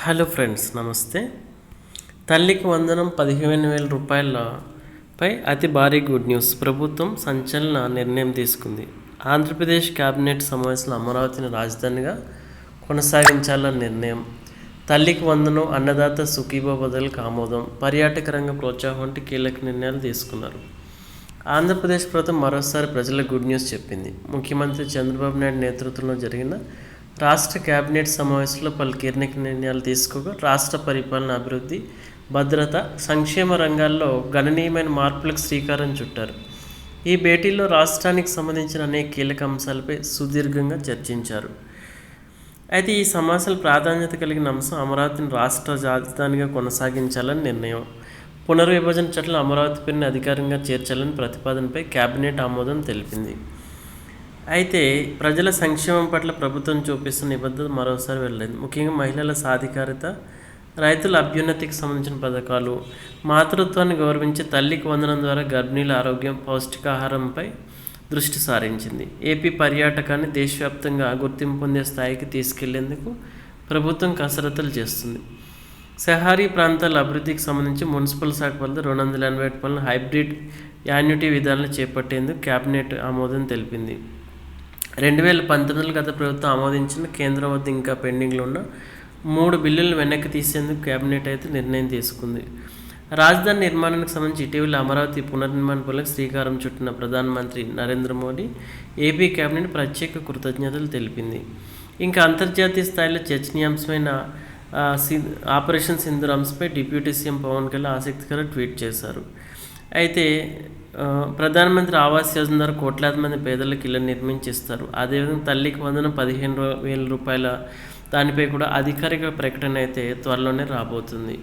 Hello friends నమస్తే. తల్లికి వందనం పదిహేను వేల రూపాయలపై అతి భారీ గుడ్ న్యూస్. ప్రభుత్వం సంచలన నిర్ణయం తీసుకుంది. ఆంధ్రప్రదేశ్ కేబినెట్ సమావేశంలో అమరావతిని రాజధానిగా కొనసాగించాలన్న నిర్ణయం. తల్లికి వందనం అన్నదాత సుఖీభా బదులకు ఆమోదం. పర్యాటక రంగ ప్రోత్సాహం వంటి కీలక నిర్ణయాలు తీసుకున్నారు. ఆంధ్రప్రదేశ్ ప్రభుత్వం మరోసారి ప్రజలకు గుడ్ న్యూస్ చెప్పింది. ముఖ్యమంత్రి చంద్రబాబు నాయుడు నేతృత్వంలో జరిగిన రాష్ట్ర కేబినెట్ సమావేశంలో పలు కీలక నిర్ణయాలు తీసుకోగా రాష్ట్ర పరిపాలన అభివృద్ధి భద్రత సంక్షేమ రంగాల్లో గణనీయమైన మార్పులకు శ్రీకారం చుట్టారు. ఈ భేటీలో రాష్ట్రానికి సంబంధించిన అనేక కీలక అంశాలపై సుదీర్ఘంగా చర్చించారు. అయితే ఈ సమావేశాల ప్రాధాన్యత కలిగిన అంశం అమరావతిని రాష్ట్ర రాజధానిగా కొనసాగించాలని నిర్ణయం. పునర్విభజన చట్టంలో అమరావతి పేరుని అధికారంగా చేర్చాలని ప్రతిపాదనపై కేబినెట్ ఆమోదం తెలిపింది. అయితే ప్రజల సంక్షేమం పట్ల ప్రభుత్వం చూపిస్తున్న నిబద్ధత మరోసారి వెళ్ళలేదు ముఖ్యంగా మహిళల సాధికారిత రైతుల అభ్యున్నతికి సంబంధించిన పథకాలు మాతృత్వాన్ని గౌరవించే తల్లికి వందనం ద్వారా గర్భిణీల ఆరోగ్యం పౌష్టికాహారంపై దృష్టి సారించింది. ఏపీ పర్యాటకాన్ని దేశవ్యాప్తంగా గుర్తింపు పొందే స్థాయికి తీసుకెళ్ళేందుకు ప్రభుత్వం కసరత్తులు చేస్తుంది. సహారీ ప్రాంతాల అభివృద్ధికి సంబంధించి మున్సిపల్ శాఖ వద్ద రెండు వందల ఎనభై పనులు హైబ్రిడ్ యాన్యుటీ విధానాలు చేపట్టేందుకు కేబినెట్ ఆమోదం తెలిపింది. రెండు వేల పంతొమ్మిదిలో గత ప్రభుత్వం ఆమోదించిన కేంద్రం వద్ద ఇంకా పెండింగ్లో ఉన్న మూడు బిల్లులను వెనక్కి తీసేందుకు కేబినెట్ అయితే నిర్ణయం తీసుకుంది. రాజధాని నిర్మాణానికి సంబంధించి ఇటీవల అమరావతి పునర్నిర్మాణ పనులకు శ్రీకారం చుట్టిన ప్రధానమంత్రి నరేంద్ర మోడీ ఏపీ కేబినెట్ ప్రత్యేక కృతజ్ఞతలు తెలిపింది. ఇంకా అంతర్జాతీయ స్థాయిలో చర్చనీయాంశమైన సి- ఆపరేషన్ సింధు అంశపై డిప్యూటీ సీఎం పవన్ కళ్యాణ్ ఆసక్తికర ట్వీట్ చేశారు. అయితే ప్రధానమంత్రి ఆవాస్ యోజన ద్వారా కోట్లాది మంది పేదలకు ఇళ్ళు నిర్మించిస్తారు. అదేవిధంగా తల్లికి వందన పదిహేను వేల రూపాయల దానిపై కూడా అధికారిక ప్రకటన అయితే త్వరలోనే రాబోతుంది.